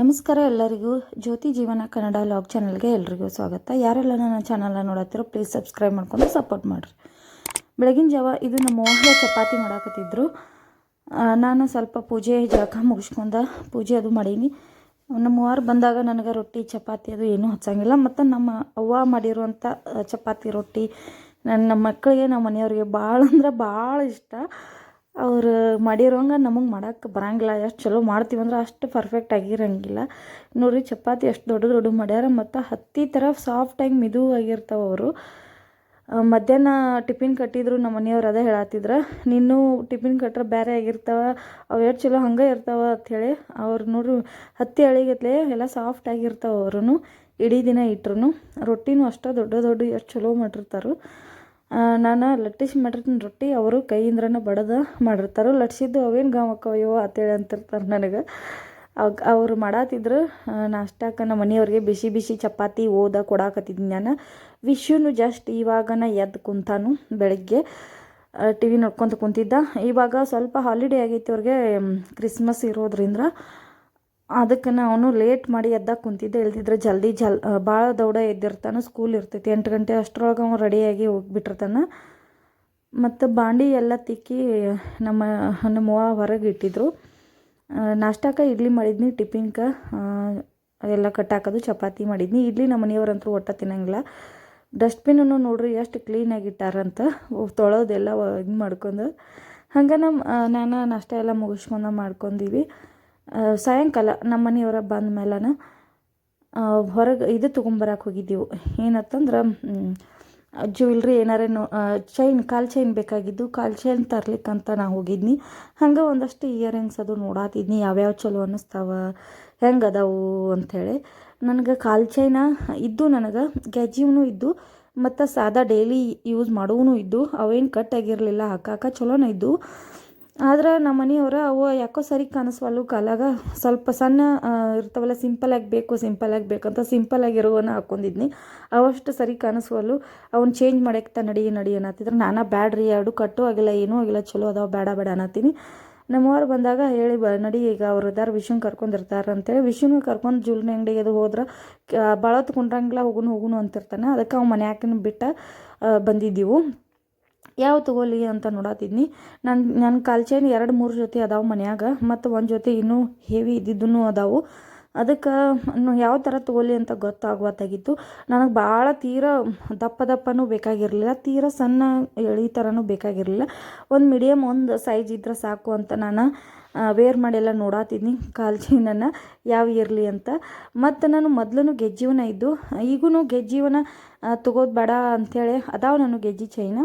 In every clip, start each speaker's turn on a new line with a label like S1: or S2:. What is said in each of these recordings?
S1: ನಮಸ್ಕಾರ ಎಲ್ಲರಿಗೂ. ಜ್ಯೋತಿ ಜೀವನ ಕನ್ನಡ ಲಾಗ್ ಚಾನಲ್ಗೆ ಎಲ್ರಿಗೂ ಸ್ವಾಗತ. ಯಾರೆಲ್ಲ ನನ್ನ ಚಾನಲ್ನ ನೋಡತ್ತಿರೋ ಪ್ಲೀಸ್ ಸಬ್ಸ್ಕ್ರೈಬ್ ಮಾಡ್ಕೊಂಡು ಸಪೋರ್ಟ್ ಮಾಡಿರಿ. ಬೆಳಗಿನ ಜಾವ ಇದು ನಮ್ಮ ಮೋಹನ ಚಪಾತಿ ಮಾಡಾಕತ್ತಿದ್ರು. ನಾನು ಸ್ವಲ್ಪ ಪೂಜೆ ಜಾಗ ಮುಗಿಸ್ಕೊಂಡ ಪೂಜೆ ಅದು ಮಾಡೀನಿ. ನಮ್ಮ ಬಂದಾಗ ನನಗೆ ರೊಟ್ಟಿ, ಚಪಾತಿ ಅದು ಏನೂ ಹಚ್ಚಂಗಿಲ್ಲ. ಮತ್ತು ನಮ್ಮ ಅವ್ವ ಮಾಡಿರುವಂಥ ಚಪಾತಿ ರೊಟ್ಟಿ ನನ್ನ ನಮ್ಮ ಮಕ್ಕಳಿಗೆ, ನಮ್ಮ ಮನೆಯವ್ರಿಗೆ ಭಾಳ ಅಂದ್ರೆ ಭಾಳ ಇಷ್ಟ. ಅವ್ರು ಮಾಡಿರೋಂಗೆ ನಮಗೆ ಮಾಡೋಕ್ಕೆ ಬರೋಂಗಿಲ್ಲ. ಎಷ್ಟು ಚಲೋ ಮಾಡ್ತೀವಿ ಅಂದ್ರೆ ಅಷ್ಟು ಪರ್ಫೆಕ್ಟ್ ಆಗಿರೋಂಗಿಲ್ಲ. ನೋಡಿರಿ ಚಪಾತಿ ಎಷ್ಟು ದೊಡ್ಡ ದೊಡ್ಡ ಮಾಡ್ಯಾರ ಮತ್ತು ಹತ್ತಿ ಥರ ಸಾಫ್ಟಾಗಿ ಮಿದುವಾಗಿರ್ತಾವೆ ಅವರು. ಮಧ್ಯಾಹ್ನ ಟಿಫಿನ್ ಕಟ್ಟಿದ್ರು ನಮ್ಮ ಮನೆಯವ್ರು ಅದೇ ಹೇಳತ್ತಿದ್ರು ನೀನು ಟಿಫಿನ್ ಕಟ್ಟರೆ ಬೇರೆ ಆಗಿರ್ತಾವೆ, ಅವು ಎಷ್ಟು ಚಲೋ ಹಂಗೆ ಇರ್ತಾವೆ ಅಂಥೇಳಿ ಅವ್ರು ನೋಡ್ರಿ ಹತ್ತಿ ಅಳಿಗತ್ಲೆ ಎಲ್ಲ ಸಾಫ್ಟ್ ಆಗಿರ್ತಾವೆ ಅವರು ಇಡೀ ದಿನ ಇಟ್ರು ರೊಟ್ಟಿನೂ ಅಷ್ಟೇ ದೊಡ್ಡ ದೊಡ್ಡ ಎಷ್ಟು ಚಲೋ ಮಾಡಿರ್ತಾರೆ. ನಾನು ಲಟ್ಟಿಸಿ ಮಾಡಿರ್ತೀನಿ ರೊಟ್ಟಿ. ಅವರು ಕೈಯಿಂದ್ರನ ಬಡದ ಮಾಡಿರ್ತಾರೆ ಲಟ್ಸಿದ್ದು ಅವೇನು ಗಾಮಕ್ಕವಯ್ಯೋ ಅಂತೇಳಿ ಅಂತಿರ್ತಾರೆ ನನಗೆ. ಅವ್ ಅವರು ಮಾಡತ್ತಿದ್ರು ನಾಷ್ಟಕ್ಕೆ ನಮ್ಮ ಮನೆಯವ್ರಿಗೆ ಬಿಸಿ ಬಿಸಿ ಚಪಾತಿ, ಓದ ಕೊಡಾಕತ್ತಿದ್ದೀನಿ ನಾನು. ವಿಶುನು ಜಸ್ಟ್ ಇವಾಗನ ಎದ್ದು ಕುಂತಾನು ಬೆಳಗ್ಗೆ. ಟಿ ವಿ ನೋಡ್ಕೊತ ಕುಂತಿದ್ದ. ಇವಾಗ ಸ್ವಲ್ಪ ಹಾಲಿಡೇ ಆಗೈತಿ ಅವ್ರಿಗೆ ಕ್ರಿಸ್ಮಸ್ ಇರೋದ್ರಿಂದ. ಅದಕ್ಕೆ ಅವನು ಲೇಟ್ ಮಾಡಿ ಎದ್ದಾಗ ಕುಂತಿದ್ದೆ ಇಲ್ದಿದ್ರೆ ಜಲ್ದಿ ಜಲ್ ಭಾಳ ದೌಡ ಎದ್ದಿರ್ತಾನೆ ಸ್ಕೂಲ್ ಇರ್ತೈತಿ. ಎಂಟು ಗಂಟೆ ಅಷ್ಟರೊಳಗೆ ಅವನು ರೆಡಿಯಾಗಿ ಹೋಗ್ಬಿಟ್ಟಿರ್ತಾನೆ. ಮತ್ತು ಬಾಂಡಿ ಎಲ್ಲ ತಿಕ್ಕಿ, ನಮ್ಮ ನಮ್ಮವ್ವ ಹೊರಗೆ ಇಟ್ಟಿದ್ರು. ನಾಷ್ಟಕ್ಕೆ ಇಡ್ಲಿ ಮಾಡಿದ್ನಿ ಟಿಫಿನ್ಕ ಎಲ್ಲ ಕಟ್ಟಾಕೋದು ಚಪಾತಿ ಮಾಡಿದ್ನಿ. ಇಡ್ಲಿ ನಮ್ಮ ಮನೆಯವ್ರಂತೂ ಒಟ್ಟ ತಿನ್ನಂಗಿಲ್ಲ. ಡಸ್ಟ್ಬಿನನ್ನು ನೋಡ್ರಿ, ಎಷ್ಟು ಕ್ಲೀನಾಗಿ ಇಟ್ಟಾರಂತ. ತೊಳೋದೆಲ್ಲ ಇದು ಮಾಡ್ಕೊಂಡು. ಹಂಗೆ ನಮ್ಮ ನಾನು ನಾಷ್ಟ ಎಲ್ಲ ಮುಗಿಸ್ಕೊಂಡು ಮಾಡ್ಕೊಂಡೀವಿ. ಸಾಯಂಕಾಲ ನಮ್ಮ ಮನೆಯವರ ಬಂದ ಮೇಲೆ ಹೊರಗೆ ಇದು ತೊಗೊಂಬರಕ್ಕೆ ಹೋಗಿದ್ದೆವು. ಏನತ್ತಂದ್ರೆ ಜ್ಯುವೆಲ್ರಿ ಏನಾರ ನೋ ಚೈನ್ ಕಾಲು ಚೈನ್ ಬೇಕಾಗಿದ್ದು ಕಾಲು ಚೈನ್ ತರ್ಲಿಕ್ಕಂತ ನಾ ಹೋಗಿದ್ನಿ. ಹಂಗೆ ಒಂದಷ್ಟು ಇಯರಿಂಗ್ಸ್ ಅದು ನೋಡಾತಿದ್ನಿ, ಯಾವ್ಯಾವ ಚಲೋ ಅನ್ನಿಸ್ತಾವ ಹೆಂಗೆ ಅದಾವು ಅಂಥೇಳಿ ನನಗೆ ಕಾಲು ಚೈನ ಇದ್ದು ನನಗೆ ಗೆಜ್ಜಿವೂ ಇದ್ದು, ಮತ್ತು ಸಾದಾ ಡೈಲಿ ಯೂಸ್ ಮಾಡುವೂ ಇದ್ದು, ಅವೇನು ಕಟ್ ಆಗಿರಲಿಲ್ಲ, ಹಾಕಾಕ ಚಲೋನ ಇದ್ದು ಆದ್ರೆ ನಮ್ಮ ಮನೆಯವ್ರು ಅವ ಯಾಕೋ ಸರಿ ಕಾಣಿಸ್ವಲ್ಲು ಕಾಲಾಗ ಸ್ವಲ್ಪ ಸಣ್ಣ ಇರ್ತಾವಲ್ಲ ಸಿಂಪಲ್ ಸಿಂಪಲಾಗಿ ಬೇಕು ಸಿಂಪಲಾಗಿ ಬೇಕಂತ ಸಿಂಪಲಾಗಿರೋವನ್ನ ಹಾಕ್ಕೊಂಡಿದ್ನಿ ಅವಷ್ಟು ಸರಿ ಕಾಣಿಸ್ವಲ್ಲು. ಅವ್ನು ಚೇಂಜ್ ಮಾಡಕ್ಕೆ ನಡಿ ನಡಿ ಅನ್ನತ್ತಿದ್ರೆ. ನಾನು ಬ್ಯಾಡ್ರಿ ಎರಡು ಕಟ್ಟು ಆಗಿಲ್ಲ, ಏನೂ ಆಗಿಲ್ಲ, ಚಲೋ ಅದಾವ ಬೇಡ ಬೇಡ ಅನ್ನತ್ತೀನಿ. ನಮ್ಮವ್ರು ಬಂದಾಗ ಹೇಳಿ, ಬ, ನಡಿ ಈಗ ಅವ್ರು ಇದಾರ ವಿಷನ್ ಕರ್ಕೊಂಡಿರ್ತಾರೆ ಅಂತೇಳಿ ವಿಷನು ಕರ್ಕೊಂಡು ಜುಲ್ನ ಅಂಗಡಿಗೆ ಅದು ಹೋದ್ರೆ ಹೊತ್ತು ಕುಂಡ್ರಂಗಿಲ್ಲ ಹೋಗುನು ಹೋಗುನು ಅಂತಿರ್ತಾನೆ. ಅದಕ್ಕೆ ಅವ್ನು ಮನ್ಯಾಕಿನ ಬಿಟ್ಟ ಬಂದಿದ್ದೆವು ಬಂದಿದ್ದೀವು. ಯಾವ ತಗೋಲಿ ಅಂತ ನೋಡತ್ತಿದ್ನಿ ನನ್ನ ನನ್ನ ಕಾಲ್ಚೇನ್ ಎರಡು ಮೂರು ಜೊತೆ ಅದಾವೆ ಮನ್ಯಾಗ, ಮತ್ತು ಒಂದು ಜೊತೆ ಇನ್ನೂ ಹೆವಿ ಇದ್ದಿದ್ದೂ ಅದಾವು. ಅದಕ್ಕೆ ಯಾವ ಥರ ತಗೋಲಿ ಅಂತ ಗೊತ್ತಾಗುವತ್ತಾಗಿತ್ತು. ನನಗೆ ಭಾಳ ತೀರ ದಪ್ಪ ದಪ್ಪನೂ ಬೇಕಾಗಿರಲಿಲ್ಲ, ತೀರ ಸಣ್ಣ ಎಳಿ ಥರನೂ ಬೇಕಾಗಿರಲಿಲ್ಲ. ಒಂದು ಮೀಡಿಯಮ್ ಒಂದು ಸೈಜ್ ಇದ್ರೆ ಸಾಕು ಅಂತ ನಾನು ವೇರ್ ಮಾಡೆಲ್ಲ ನೋಡಾತಿದ್ನಿ. ಕಾಲು ಚೈನನ್ನು ಯಾವ ಇರಲಿ ಅಂತ. ಮತ್ತು ನಾನು ಮೊದಲೂ ಗೆಜ್ಜೀವನ ಇದ್ದು ಈಗೂ ಗೆಜ್ಜೀವನ ತಗೋದು ಬೇಡ ಅಂಥೇಳಿ ಅದಾವ ನಾನು ಗೆಜ್ಜಿ ಚೈನ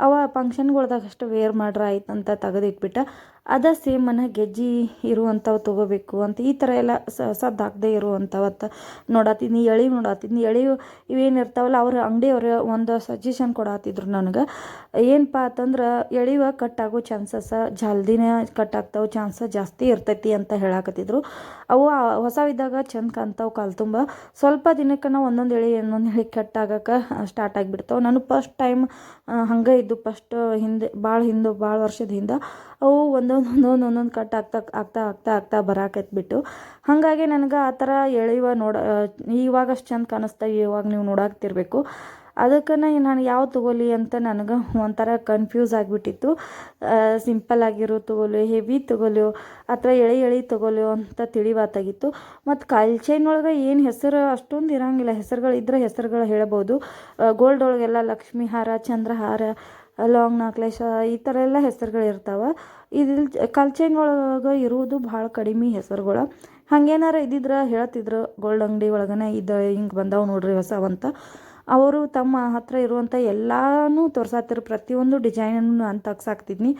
S1: ಅವ ಫಂಕ್ಷನ್ಗಳ್ದಾಗ ಅಷ್ಟು ವೇರ್ ಮಾಡ್ರ ಆಯ್ತು ಅಂತ ತೆಗೆದಿಟ್ಬಿಟ್ಟ. ಅದ ಸೇಮ್ ಮನೆ ಗೆಜ್ಜಿ ಇರುವಂಥವು ತೊಗೋಬೇಕು ಅಂತ. ಈ ಥರ ಎಲ್ಲ ಸದ್ದು ಹಾಕದೇ ಇರುವಂಥವತ್ತ ನೋಡತ್ತಿದ್ನಿ ಎಳಿ ನೋಡತ್ತಿದ್ನಿ ಎಳಿ ಇವೇನು ಇರ್ತಾವಲ್ಲ ಅವ್ರ ಅಂಗಡಿಯವ್ರ ಒಂದು ಸಜೆಷನ್ ಕೊಡತ್ತಿದ್ರು ನನಗೆ. ಏನಪ್ಪ ಅಂತಂದ್ರೆ ಎಳಿವ ಕಟ್ ಆಗೋ ಚಾನ್ಸಸ್ ಜಲ್ದಿನೇ ಕಟ್ ಆಗ್ತಾವೆ ಚಾನ್ಸಸ್ ಜಾಸ್ತಿ ಇರ್ತೈತಿ ಅಂತ ಹೇಳಾಕತ್ತಿದ್ರು. ಅವು ಹೊಸ ಇದ್ದಾಗ ಚಂದ ಕಾಣ್ತಾವೆ ಕಾಲು ತುಂಬ. ಸ್ವಲ್ಪ ದಿನಕ್ಕೆ ನಾವು ಒಂದೊಂದು ಎಳಿ ಇನ್ನೊಂದು ಎಳಿ ಕಟ್ ಆಗಕ್ಕೆ ಸ್ಟಾರ್ಟ್ ಆಗಿಬಿಡ್ತಾವೆ. ನಾನು ಫಸ್ಟ್ ಟೈಮ್ ಹಂಗೆ ಇದ್ದು ಫಸ್ಟ್ ಹಿಂದೆ ಭಾಳ ಹಿಂದೆ ಭಾಳ ವರ್ಷದ ಹಿಂದೆ ಅವು ಒಂದೊಂದು ಒಂದೊಂದು ಒಂದೊಂದು ಕಟ್ ಆಗ್ತಾ ಆಗ್ತಾ ಆಗ್ತಾ ಆಗ್ತಾ ಬರಾಕತ್ಬಿಟ್ಟು. ಹಾಗಾಗಿ ನನಗೆ ಆ ಥರ ಎಳೆಯುವ ನೋಡ ಇವಾಗ ಅಷ್ಟು ಚಂದ ಕಾಣಿಸ್ತಾ ಇವಾಗ ನೀವು ನೋಡಾಕ್ತಿರ್ಬೇಕು. ಅದಕ್ಕೆ ನಾನು ಯಾವ ತೊಗೊಲಿ ಅಂತ ನನಗೆ ಒಂಥರ ಕನ್ಫ್ಯೂಸ್ ಆಗಿಬಿಟ್ಟಿತ್ತು. ಸಿಂಪಲ್ ಆಗಿರೋ ತೊಗೊಲಿ ಹೆವಿ ತೊಗೊಲಿಯೋ ಅಥವಾ ಎಳೆ ಎಳೆ ತೊಗೊಲಿಯೋ ಅಂತ ತಿಳಿವಾತಾಗಿತ್ತು. ಮತ್ತು ಕಾಲು ಒಳಗೆ ಏನು ಹೆಸರು ಅಷ್ಟೊಂದು ಇರಂಗಿಲ್ಲ. ಹೆಸರುಗಳು ಇದ್ರೆ ಹೆಸರುಗಳು ಹೇಳ್ಬೋದು. ಗೋಲ್ಡ್ ಒಳಗೆಲ್ಲ ಲಕ್ಷ್ಮೀ ಹಾರ ಚಂದ್ರಹಾರ ಲಾಂಗ್ ನಾಕ್ಲೇಶ, ಈ ಥರ ಎಲ್ಲ ಹೆಸರುಗಳಿರ್ತಾವೆ ಕಲ್ಚೆಂಗ್ ಕಾಲ್ ಚೈನ್ ಒಳಗೆ ಇರುವುದು ಭಾಳ ಕಡಿಮೆ ಹೆಸರುಗಳು. ಹಂಗೇನಾರ ಇದ್ದಿದ್ರೆ ಹೇಳ್ತಿದ್ರು, ಗೋಲ್ಡ್ ಅಂಗಡಿ ಒಳಗನೆ ಇದು ಹಿಂಗೆ ಬಂದಾವೆ ನೋಡ್ರಿ ಹೊಸವಂತ. ಅವರು ತಮ್ಮ ಹತ್ರ ಇರುವಂಥ ಎಲ್ಲನೂ ತೋರ್ಸಾತಿರು ಪ್ರತಿಯೊಂದು ಡಿಸೈನನ್ನು ನಾನು ತೆಗ್ಸಾಕ್ತಿದ್ನಿ.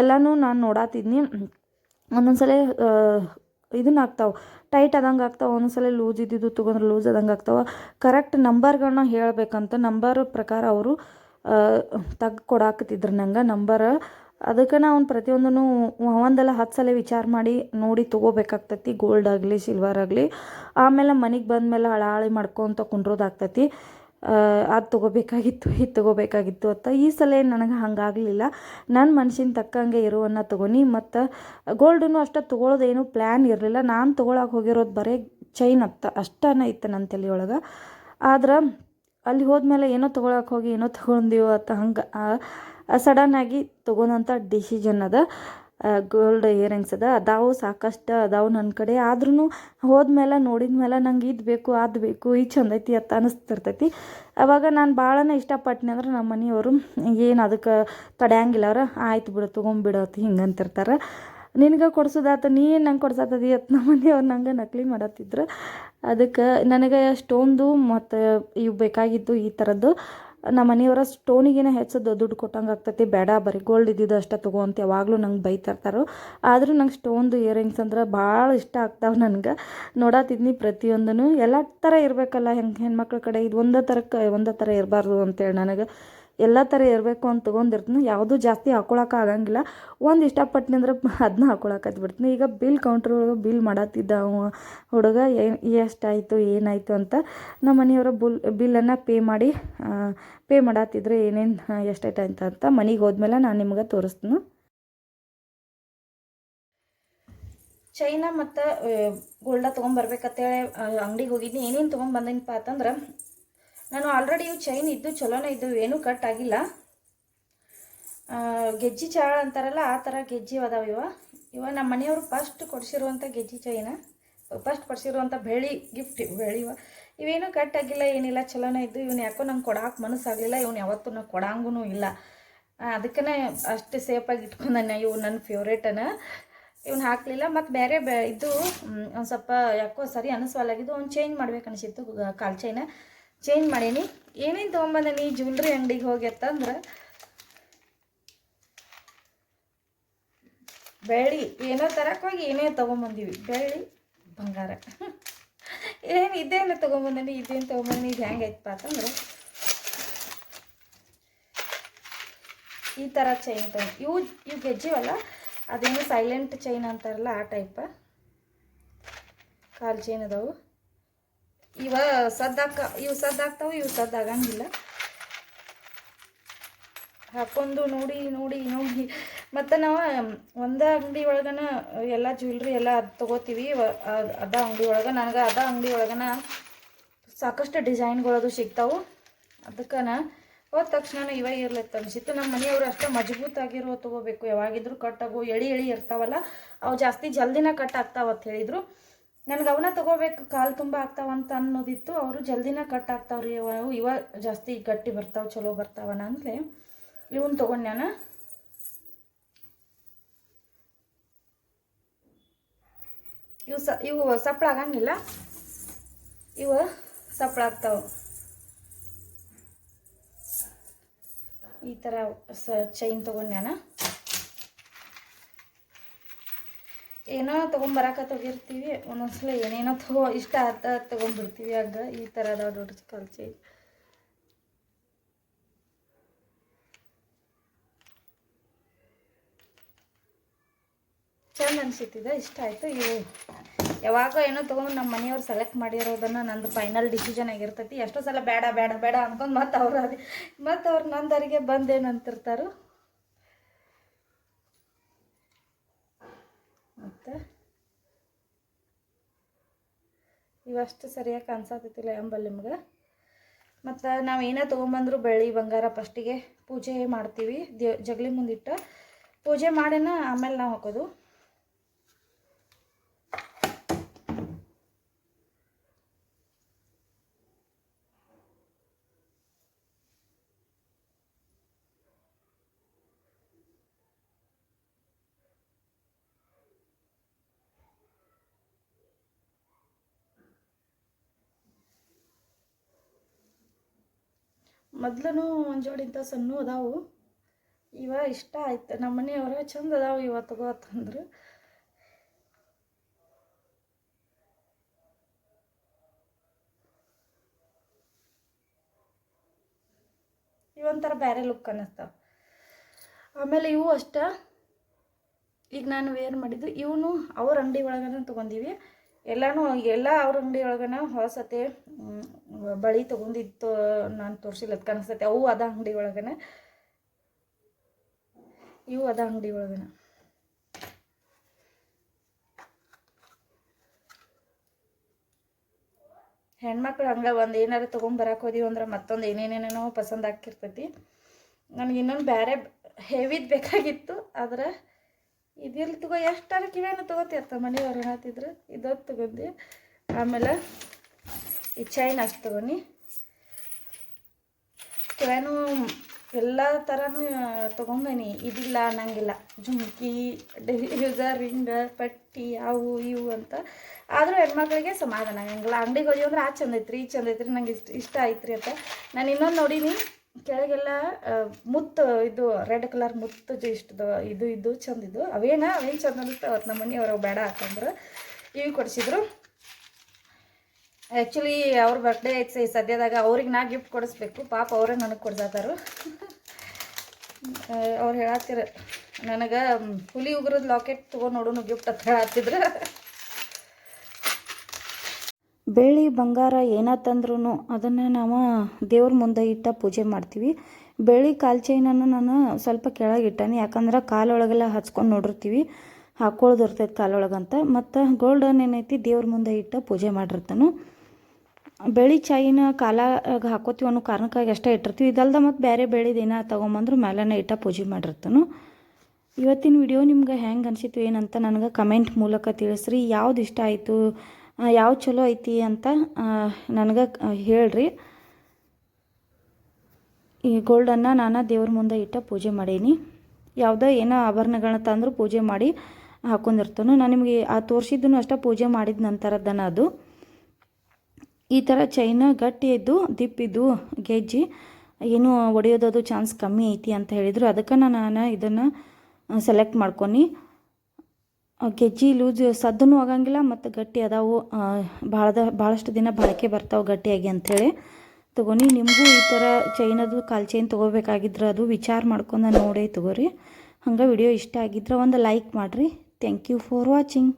S1: ಎಲ್ಲನೂ ನಾನು ನೋಡಾತಿದ್ನಿ. ಒಂದೊಂದ್ಸಲ ಇದನ್ನ ಆಗ್ತಾವೆ ಟೈಟ್ ಆದಂಗೆ ಆಗ್ತಾವೆ ಒಂದೊಂದ್ಸಲ ಲೂಸ್ ಇದ್ದಿದ್ದು ತೊಗೊಂಡ್ರೆ ಲೂಸ್ ಆದಂಗೆ ಆಗ್ತಾವೆ ಕರೆಕ್ಟ್ ನಂಬರ್ಗಳನ್ನ ಹೇಳಬೇಕಂತ ನಂಬರ್ ಪ್ರಕಾರ ಅವರು ತೆಗ್ ಕೊಡಾಕತ್ತಿದ್ರು ನಂಗೆ ನಂಬರ್. ಅದಕ್ಕೆ ನಾ ಅವ್ನು ಪ್ರತಿಯೊಂದನ್ನು ಒಂದಲ್ಲ ಹತ್ತು ಸಲ ವಿಚಾರ ಮಾಡಿ ನೋಡಿ ತೊಗೋಬೇಕಾಗ್ತತಿ ಗೋಲ್ಡ್ ಆಗಲಿ ಸಿಲ್ವರ್ ಆಗಲಿ. ಆಮೇಲೆ ಮನೆಗೆ ಬಂದಮೇಲೆ ಹಳಾಳಿ ಮಾಡ್ಕೊತ ಕುಂಡ್ರೋದಾಗ್ತತಿ. ಅದು ತೊಗೋಬೇಕಾಗಿತ್ತು, ಇದು ತೊಗೋಬೇಕಾಗಿತ್ತು ಅಂತ. ಈ ಸಲ ನನಗೆ ಹಂಗಾಗಲಿಲ್ಲ. ನನ್ನ ಮನ್ಸಿನ ತಕ್ಕಂಗೆ ಇರುವನ್ನ ತೊಗೊನಿ. ಮತ್ತು ಗೋಲ್ಡನ್ನು ಅಷ್ಟೇ ತೊಗೊಳೋದೇನು ಪ್ಲ್ಯಾನ್ ಇರಲಿಲ್ಲ. ನಾನು ತೊಗೊಳಕ್ಕೆ ಹೋಗಿರೋದು ಬರೀ ಚೈನ್ ಅತ್ತ. ಅಷ್ಟೇ ಇತ್ತು ನನ್ನ ತಲೆಯೊಳಗೆ ಆದ್ರೆ ಅಲ್ಲಿ ಹೋದ್ಮೇಲೆ ಏನೋ ತೊಗೊಳಕ್ಕೆ ಹೋಗಿ, ಏನೋ ತೊಗೊಂಡಿವ ಅಂತ ಹಂಗೆ ಆಗಿ ತೊಗೊಳೋಂಥ ಡಿಸಿಷನ್ ಅದ. ಗೋಲ್ಡ್ ಇಯರಿಂಗ್ಸ್ ಅದ. ಅದಾವು ಸಾಕಷ್ಟು, ಅದಾವು ನನ್ನ ಕಡೆ. ಆದ್ರೂ ಹೋದ್ಮೇಲೆ ನೋಡಿದ ಮೇಲೆ ನಂಗೆ ಇದು ಬೇಕು, ಅದು ಬೇಕು ಇದು ಚಂದ ಐತಿ ಅಂತ ಅನಿಸ್ತಿರ್ತೈತಿ. ಅವಾಗ ನಾನು ಭಾಳನೇ ಇಷ್ಟಪಟ್ಟನೆ ಅಂದ್ರೆ ನಮ್ಮ ಮನೆಯವರು ಏನು ಅದಕ್ಕೆ ತಡೆಯಂಗಿಲ್ಲ ಅವ್ರ, ಆಯ್ತು ಬಿಡು ತೊಗೊಂಬಿಡೋತಿ ಅಂತ ಹಿಂಗೆ ಅಂತಿರ್ತಾರೆ. ನಿನಗೆ ಕೊಡ್ಸೋದಾತ ನೀ ಏನು ನಂಗೆ ಕೊಡ್ಸತ್ತದಿ ಅತ್ ನಮ್ಮ ಮನೆಯವ್ರು ನಂಗೆ ನಕಲಿ ಮಾಡತ್ತಿದ್ರು. ಅದಕ್ಕೆ ನನಗೆ ಸ್ಟೋನ್ದು ಮತ್ತು ಇವು ಬೇಕಾಗಿದ್ದು ಈ ಥರದ್ದು ನಮ್ಮ ಮನೆಯವರ ಸ್ಟೋನಿಗೇನೆ ಹೆಚ್ಚು ದುಡ್ಡು ಕೊಟ್ಟಂಗೆ ಆಗ್ತೈತಿ. ಬೇಡ, ಬರೀ ಗೋಲ್ಡ್ ಇದ್ದಿದ್ದು ಅಷ್ಟೇ ತಗೋ ಅಂತ ಯಾವಾಗಲೂ ನಂಗೆ ಬೈತಿರ್ತಾರೆ. ಆದರೂ ನಂಗೆ ಸ್ಟೋನ್ದು ಇಯರಿಂಗ್ಸ್ ಅಂದ್ರೆ ಭಾಳ ಇಷ್ಟ ಆಗ್ತಾವೆ ನನಗೆ. ನೋಡತ್ತಿದ್ನಿ ಪ್ರತಿಯೊಂದೂ ಎಲ್ಲ ಥರ ಇರಬೇಕಲ್ಲ ಹೆಂಗೆ, ಹೆಣ್ಮಕ್ಳ ಕಡೆ, ಇದು ಒಂದೇ ಥರಕ್ಕೆ ಒಂದೇ ಥರ ಇರಬಾರ್ದು ಅಂತೇಳಿ ನನಗೆ ಎಲ್ಲ ಥರ ಇರಬೇಕು ಅಂತ ತೊಗೊಂಡಿರ್ತೀನಿ. ಯಾವುದೂ ಜಾಸ್ತಿ ಹಾಕೊಳಕ್ಕೆ ಆಗಂಗಿಲ್ಲ. ಒಂದು ಇಷ್ಟಪಟ್ಟಿನಿ ಅಂದ್ರೆ ಅದನ್ನ ಹಾಕೊಳಕ್ಕೆ ಬಿಡ್ತೀನಿ ಈಗ ಬಿಲ್ ಕೌಂಟ್ರ್ ಒಳಗೆ ಬಿಲ್ ಮಾಡತ್ತಿದ್ದ ಹುಡುಗ, ಏನು ಎಷ್ಟಾಯಿತು ಏನಾಯಿತು ಅಂತ ನಮ್ಮ ಮನೆಯವರು ಬುಲ್ ಬಿಲ್ಲನ್ನು ಪೇ ಮಾಡಿ ಪೇ ಮಾಡತ್ತಿದ್ರೆ ಏನೇನು ಎಷ್ಟಾಯ್ತು ಅಂತ ಮನೆಗೆ ಹೋದ್ಮೇಲೆ ನಾನು ನಿಮ್ಗೆ ತೋರಿಸ್ತೀನಿ. ಚೈನಾ ಮತ್ತು ಗೋಲ್ಡ ತೊಗೊಂಬರ್ಬೇಕಂತೇಳಿ ಅಂಗಡಿಗೆ ಹೋಗಿದ್ನಿ. ಏನೇನು ತೊಗೊಂಬಂದಿನಪ್ಪ ಅಂತಂದ್ರೆ ನಾನು ಆಲ್ರೆಡಿ ಇವು ಚೈನ್ ಇದ್ದು ಚಲೋನೇ ಇದ್ದು ಏನೂ ಕಟ್ ಆಗಿಲ್ಲ. ಗೆಜ್ಜಿ ಚಾಳ ಅಂತಾರಲ್ಲ, ಆ ಥರ ಗೆಜ್ಜಿ ಅದಾವ ಇವ. ಇವ ನಮ್ಮ ಮನೆಯವರು ಫಸ್ಟ್ ಕೊಡಿಸಿರುವಂಥ ಗೆಜ್ಜಿ ಚೈನ ಫಸ್ಟ್ ಕೊಡಿಸಿರುವಂಥ ಬೆಳಿ ಗಿಫ್ಟ್ ಬೆಳಿ ಇವ. ಇವೇನು ಕಟ್ ಆಗಿಲ್ಲ, ಏನಿಲ್ಲ, ಚಲೋನೇ ಇದ್ದು ಇವನು ಯಾಕೋ ನಂಗೆ ಕೊಡಾಕೆ ಮನಸ್ಸಾಗಲಿಲ್ಲ, ಇವ್ನು ಯಾವತ್ತೂ ನಂಗೆ ಕೊಡಂಗೂ ಇಲ್ಲ. ಅದಕ್ಕೇ ಅಷ್ಟು ಸೇಫಾಗಿ ಇಟ್ಕೊಂಡಾನೆ ಇವು ನನ್ನ ಫೇವ್ರೇಟನ ಇವ್ನು ಹಾಕಲಿಲ್ಲ, ಮತ್ತು ಬೇರೆ ಬೇ ಇದು ಒಂದು ಸ್ವಲ್ಪ ಯಾಕೋ ಸರಿ ಅನಿಸ್ವಲ್ಲಾಗಿದ್ದು, ಅವ್ನು ಚೇಂಜ್ ಮಾಡ್ಬೇಕು ಅನಿಸಿತ್ತು ಕಾಲ್ ಚೈನ ಚೇಂಜ್ ಮಾಡೀನಿ. ಏನೇನು ತೊಗೊಂಬಂದೀನಿ ಜ್ಯುವೆಲ್ರಿ ಅಂಗಡಿಗೆ ಹೋಗಿ ಅಂತಂದ್ರೆ ಬೆಳ್ಳಿ, ಏನೋ ತರಕ್ಕೆ ಹೋಗಿ ಏನೇ ತೊಗೊಂಬಂದೀವಿ. ಬೆಳ್ಳಿ, ಬಂಗಾರ. ಏನು ಇದೇನು ತೊಗೊಂಬಂದೀನಿ ಇದೇನು ತೊಗೊಂಬಂದೀನಿ ಇದು ಹೆಂಗೈತಪ್ಪ ಅಂತಂದ್ರೆ ಈ ಥರ ಚೈನ್ ತೊಗೊಂಡು, ಇವು ಇವು ಗೆಜ್ಜಿವಲ್ಲ, ಅದೇನು ಸೈಲೆಂಟ್ ಚೈನ್ ಅಂತಾರಲ್ಲ ಆ ಟೈಪ ಕಾಲು ಚೈನ್ ಅದಾವು. ಇವ ಸದ್ದಾಕ ಇವು ಸದ್ದಾಗ್ತಾವ ಇವು ಸದ್ದಾಗಂಗಿಲ್ಲ ಹಾಕೊಂಡು ನೋಡಿ ನೋಡಿ ನೋಡಿ. ಮತ್ತು ನಾವು ಒಂದೇ ಅಂಗಡಿ ಒಳಗನ ಎಲ್ಲ ಜ್ಯುವೆಲ್ರಿ ಎಲ್ಲ ಅದು ತೊಗೋತೀವಿ. ಅದ ಅಂಗಡಿ ಒಳಗೆ. ನನಗೆ ಅದ ಅಂಗಡಿ ಒಳಗನ ಸಾಕಷ್ಟು ಡಿಸೈನ್ಗಳದು ಸಿಗ್ತಾವು. ಅದಕ್ಕೆ ಹೋದ ತಕ್ಷಣ ಇವ ಇರ್ಲತ್ತ ಅನಿಸಿತ್ತು. ನಮ್ಮ ಮನೆಯವರು ಅಷ್ಟೇ ಮಜಬೂತ್ ಆಗಿರೋ ತೊಗೋಬೇಕು. ಯಾವಾಗಿದ್ರು ಕಟ್ಟಾಗು ಎಳಿ ಎಳಿ ಇರ್ತಾವಲ್ಲ, ಅವು ಜಾಸ್ತಿ ಜಲ್ದಿನ ಕಟ್ ಆಗ್ತಾವ ಅಂತ ಹೇಳಿದರು. ನನಗೆ ಅವನ್ನ ತಗೋಬೇಕು, ಕಾಲು ತುಂಬ ಆಗ್ತಾವಂತ ಅನ್ನೋದಿತ್ತು. ಅವರು ಜಲ್ದಿನ ಕಟ್ ಆಗ್ತಾವ್ರಿ, ಅವು, ಇವ ಜಾಸ್ತಿ ಗಟ್ಟಿ ಬರ್ತಾವೆ, ಚಲೋ ಬರ್ತಾವನ ಅಂದ್ರೆ ಇವನ್ ತಗೊಂಡ್ಯಾನ ಇವು ಸ, ಇವು ಸಪ್ಳ ಆಗಂಗಿಲ್ಲ. ಇವ ಸಪ್ಳ ಆಗ್ತಾವ. ಈ ಥರ ಸ ಚೈನ್ ತೊಗೊಂಡ್ಯಾನ ಏನೋ ತೊಗೊಂಬರಕತ್ತೋಗಿರ್ತೀವಿ ಒಂದೊಂದ್ಸಲ ಏನೇನೋ ತಗೋ, ಇಷ್ಟ ಆತ ತೊಗೊಂಡ್ಬಿಡ್ತೀವಿ ಆಗ ಈ ಥರ ಅದಾವ ದೊಡ್ಡ ಕಲ್ಸಿ ಚೈನ್ ಚಂದ ಅನ್ಸಿತ್ತಿದೆ ಇಷ್ಟ ಆಯಿತು. ಇವು ಯಾವಾಗ ಏನೋ ತೊಗೊಂಡು ನಮ್ಮ ಮನೆಯವ್ರು ಸೆಲೆಕ್ಟ್ ಮಾಡಿರೋದನ್ನು ನಂದು ಫೈನಲ್ ಡಿಸಿಷನ್ ಆಗಿರ್ತೈತಿ. ಎಷ್ಟೋ ಸಲ ಬೇಡ ಬೇಡ ಬೇಡ ಅಂದ್ಕೊಂಡು ಮತ್ತೆ ಅವ್ರು ಅದೇ ಮತ್ತು ಅವ್ರು ನಂದರಿಗೆ ಬಂದೇನಂತಿರ್ತಾರೋ ಮತ್ತು ಇವಷ್ಟು ಸರಿಯಾಗಿ ಕಾಣಿಸತ್ತಿಲ್ಲ ಎಂಬಲ್ಲಿ ನಿಮ್ಗೆ. ಮತ್ತು ನಾವು ಏನೇ ತೊಗೊಂಬಂದ್ರು ಬೆಳ್ಳಿ, ಬಂಗಾರ ಫಸ್ಟಿಗೆ ಪೂಜೆ ಮಾಡ್ತೀವಿ. ದೇ ಜಗಲಿ ಮುಂದಿಟ್ಟು ಪೂಜೆ ಮಾಡಿನ ಆಮೇಲೆ ನಾವು ಹಾಕೋದು. ಮೊದ್ಲು ಒಂದು ಜೋಡಿ ಇಂಥ ಸಣ್ಣ ಅದಾವು. ಇವ ಇಷ್ಟ ಆಯ್ತು. ನಮ್ಮ ಮನೆಯವ್ರ ಚಂದ ಅದಾವು ಇವ ತಗೋತಂದ್ರೆ ಇವೊಂಥರ ಬೇರೆ ಲುಕ್ ಅನ್ನಿಸ್ತಾವ. ಆಮೇಲೆ ಇವು ಅಷ್ಟ. ಈಗ ನಾನು ವೇರ್ ಮಾಡಿದ್ದು. ಇವನು ಅವ್ರ ಅಂಗಡಿ ಒಳಗನ ತೊಗೊಂಡೀವಿ. ಎಲ್ಲನೂ ಎಲ್ಲ ಅವ್ರ ಅಂಗಡಿ ಒಳಗನ ಹೊಸತೆ ಬಳಿ ತೊಗೊಂಡಿತ್ತು, ನಾನು ತೋರಿಸಿಲ್ಲ ಕಾಣಿಸ್ತೈತೆ. ಅವು ಅದ ಅಂಗಡಿ ಒಳಗನ ಇವು ಅದ ಅಂಗಡಿ ಒಳಗನ ಹೆಣ್ಮಕ್ಳು ಹಂಗೆ ಒಂದು ಏನಾರು ತೊಗೊಂಬರಕ್ಕೆ ಹೋದಿವಿ ಅಂದ್ರೆ ಮತ್ತೊಂದು ಏನೇನೇನೇನೋ ಪಸಂದ್ ಆಗ್ತಿರ್ತೈತಿ. ನನಗೆ ಇನ್ನೊಂದು ಬೇರೆ ಹೆವಿದ್ ಬೇಕಾಗಿತ್ತು, ಆದ್ರೆ ಇದಿರ್ಲಿ ತಗೋ, ಎಷ್ಟಾರ ಕಿವೇನು ತೊಗೋತಿರ್ತ ಮನೆಯವ್ರು ಹಾತಿದ್ರು ಇದೊತ್ತು ತಗೊಂಡು ಆಮೇಲೆ ಈ ಚೈನ್ ಅಷ್ಟು ತಗೊನಿ ಕಿವೇನು ಎಲ್ಲ ಥರನೂ ತೊಗೊಂಬನಿ ಇದಿಲ್ಲ, ಅನ್ನಂಗಿಲ್ಲ. ಜುಮ್ಕಿ ಡೈಲಿ ಯೂಸರ್ ಪಟ್ಟಿ, ಅವು ಇವು ಅಂತ. ಆದರೂ ಹೆಣ್ಮಕ್ಳಿಗೆ ಸಮಾಧಾನ. ಆಗಂಗಿಲ್ಲ ಅಂಗಡಿಗೆ ಹೋದ್ವಿ ಅಂದ್ರೆ ಆ ಚಂದ ಈ ಚಂದ ನಂಗೆ ಇಷ್ಟ ಇಷ್ಟ ಐತ್ರಿ ಅಂತ. ನಾನು ಇನ್ನೊಂದು ನೋಡೀನಿ. ಕೆಳಗೆಲ್ಲ ಮುತ್ತು ಇದು ರೆಡ್ ಕಲರ್ ಮುತ್ತು ಇಷ್ಟು ಇದು ಇದು ಚಂದ ಇದು. ಅವೇನ, ಅವೇನು ಚಂದ ಅನಿಸ್ತು ಅವತ್ತು ನಮ್ಮ ಮನೆಯವ್ರು ಬೇಡ ಹಾಕಂದ್ರೆ ಇವು ಕೊಡಿಸಿದ್ರು. ಆ್ಯಕ್ಚುಲಿ ಅವ್ರ ಬರ್ಡೇ ಐತೆ ಈ ಸದ್ಯದಾಗ, ಅವ್ರಿಗೆ ನಾ ಗಿಫ್ಟ್ ಕೊಡಿಸ್ಬೇಕು. ಪಾಪ ಅವರೇ ನನಗೆ ಕೊಡ್ದಾತಾರು ಅವ್ರು ಹೇಳತ್ತಿರ, ನನಗೆ ಹುಲಿ ಉಗುರದ ಲಾಕೆಟ್ ತೊಗೊಂಡು ನೋಡೋನು ಗಿಫ್ಟ್ ಅಂತ ಹೇಳತ್ತಿದ್ರು ಬೆಳ್ಳಿ, ಬಂಗಾರ ಏನಾತಂದ್ರೂ ಅದನ್ನು ನಾವು ದೇವ್ರ ಮುಂದೆ ಇಟ್ಟ ಪೂಜೆ ಮಾಡ್ತೀವಿ. ಬೆಳ್ಳಿ ಕಾಲು ಚೈನನ್ನು ನಾನು ಸ್ವಲ್ಪ ಕೆಳಗೆ ಇಟ್ಟಾನೆ. ಯಾಕಂದ್ರೆ ಕಾಲೊಳಗೆಲ್ಲ ಹಚ್ಕೊಂಡು ನೋಡಿರ್ತೀವಿ. ಹಾಕ್ಕೊಳ್ಳೋದು ಇರ್ತೈತೆ ಕಾಲೊಳಗಂತ. ಮತ್ತು ಗೋಲ್ಡನ್ ಏನೈತಿ ದೇವ್ರ ಮುಂದೆ ಇಟ್ಟು ಪೂಜೆ ಮಾಡಿರ್ತಾನು. ಬೆಳ್ಳಿ ಚಾಯಿನ ಕಾಲಾಗ ಹಾಕೋತೀವಿ ಅನ್ನೋ ಕಾರಣಕ್ಕಾಗಿ ಅಷ್ಟೇ ಇಟ್ಟಿರ್ತೀವಿ. ಇದಲ್ದ ಮತ್ತು ಬೇರೆ ಬೆಳಿದ ಏನ ತೊಗೊಂಬಂದ್ರೆ ಮೇಲೇ ಇಟ್ಟ ಪೂಜೆ ಮಾಡಿರ್ತಾನು. ಇವತ್ತಿನ ವಿಡಿಯೋ ನಿಮ್ಗೆ ಹೆಂಗೆ ಅನಿಸಿತು ಏನಂತ ನನಗೆ ಕಮೆಂಟ್ ಮೂಲಕ ತಿಳಿಸ್ರಿ. ಯಾವ್ದು ಇಷ್ಟ ಆಯಿತು? ಯಾವ್ದು ಚಲೋ ಐತಿ ಅಂತ ನನಗೆ ಹೇಳ್ರಿ. ಈ ಗೋಲ್ಡನ್ನು ನಾನು ದೇವ್ರ ಮುಂದೆ ಇಟ್ಟ ಪೂಜೆ ಮಾಡೀನಿ. ಯಾವುದೋ ಏನೋ ಆಭರಣಗಳನ್ನ ತಂದರೂ ಪೂಜೆ ಮಾಡಿ ಹಾಕೊಂಡಿರ್ತಾನೋ. ನಾನು ನಿಮಗೆ ಆ ತೋರಿಸಿದ್ದನ್ನು ಅಷ್ಟೇ ಪೂಜೆ ಮಾಡಿದ ನಂತರದನ ಅದು. ಈ ಥರ ಚೈನ ಗಟ್ಟಿ ಇದ್ದು ದಿಪ್ಪಿದ್ದು ಗೆಜ್ಜಿ, ಏನು ಒಡೆಯೋದದು ಚಾನ್ಸ್ ಕಮ್ಮಿ ಐತಿ ಅಂತ ಹೇಳಿದರು. ಅದಕ್ಕೆ ನಾನು ಇದನ್ನು ಸೆಲೆಕ್ಟ್ ಮಾಡ್ಕೊಂಡು ಆ ಗೆಜ್ಜಿ ಲೂಸ್ ಸದ್ದೂ ಆಗಂಗಿಲ್ಲ ಮತ್ತು ಗಟ್ಟಿ ಅದಾವು. ಭಾಳದ, ಭಾಳಷ್ಟು ದಿನ ಬಾಳಿಕೆ ಬರ್ತಾವೆ ಗಟ್ಟಿಯಾಗಿ ಅಂಥೇಳಿ ತೊಗೊನಿ, ನಿಮಗೂ ಈ ಥರ ಚೈನದು ಕಾಲು ಚೈನ್ ತೊಗೋಬೇಕಾಗಿದ್ರೆ ಅದು ವಿಚಾರ ಮಾಡ್ಕೊಂಡು ನೋಡಿ ತಗೋರಿ. ಹಂಗೆ ವಿಡಿಯೋ ಇಷ್ಟ ಆಗಿದ್ರೆ ಒಂದು ಲೈಕ್ ಮಾಡಿರಿ. Thank you for watching